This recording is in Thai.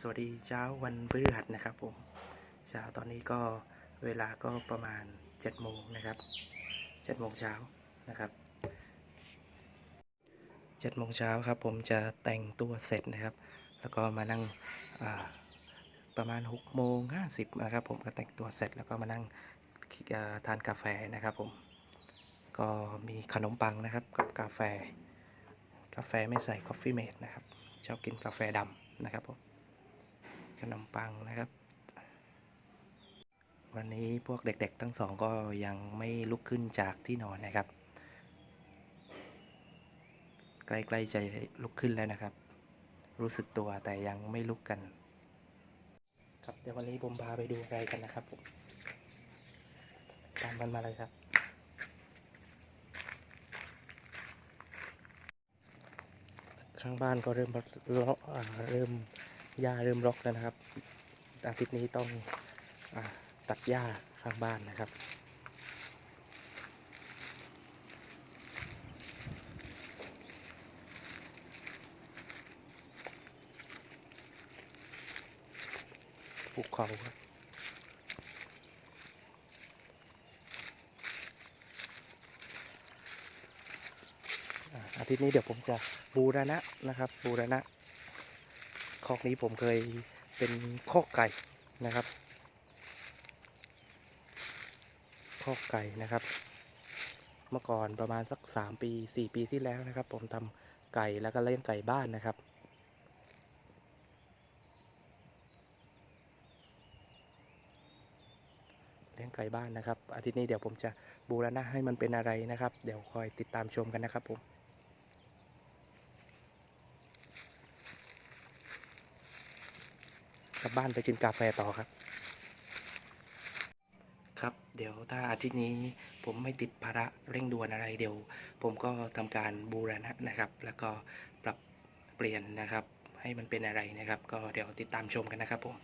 สวัสดีเช้าวันพฤหัสนะครับผมเช้าตอนนี้ก็เวลาก็ประมาณ7จ็ดโมงนะครับ7จ็ดโมงเช้านะครับ7จ็ดโมงเช้าครับผมจะแต่งตัวเสร็จนะครับ แล้วก็มานั่งประมาณ6กโมงห้าสิบนะครับผมก็แต่งตัวเสร็จแล้วก็มานั่งทานกาแฟนะครับผมก็มีขนมปังนะครับกับกาแฟ กาแฟไม่ใส่คอฟฟี่เมดนะครับชอบกินกาแฟดำนะครับผม ขนมปังนะครับ วันนี้พวกเด็กๆทั้งสองก็ยังไม่ลุกขึ้นจากที่นอนนะครับ ใกล้ๆจะลุกขึ้นแล้วนะครับ รู้สึกตัวแต่ยังไม่ลุกกัน ครับเดี๋ยววันนี้ผมพาไปดูอะไรกันนะครับผมตามมันมาเลยครับข้างบ้านก็เริ่มรอกอ่าเริ่ม หญ้าเริ่มรกแล้วนะครับ อาทิตย์นี้ต้องอตัดหญ้าข้างบ้านนะครับ ภูเขาครับอาทิตย์นี้เดี๋ยวผมจะบูรณะนะครับบูรณะ คอกนี้ผมเคยเป็นคอกไก่นะครับ คอกไก่นะครับ เมื่อก่อนประมาณสักสามปีสี่ปีที่แล้วนะครับ ผมทำไก่แล้วก็เลี้ยงไก่บ้านนะครับเลี้ยงไก่บ้านนะครับ อาทิตย์นี้เดี๋ยวผมจะบูรณะให้มันเป็นอะไรนะครับ เดี๋ยวคอยติดตามชมกันนะครับผม กลับบ้านไปกินกาแฟต่อครับ ครับเดี๋ยวถ้าอาทิตย์นี้ผมไม่ติดภาระเร่งด่วนอะไรเดี๋ยว ผมก็ทำการบูรณะนะครับ แล้วก็ปรับเปลี่ยนนะครับ ให้มันเป็นอะไรนะครับ ก็เดี๋ยวติดตามชมกันนะครับผม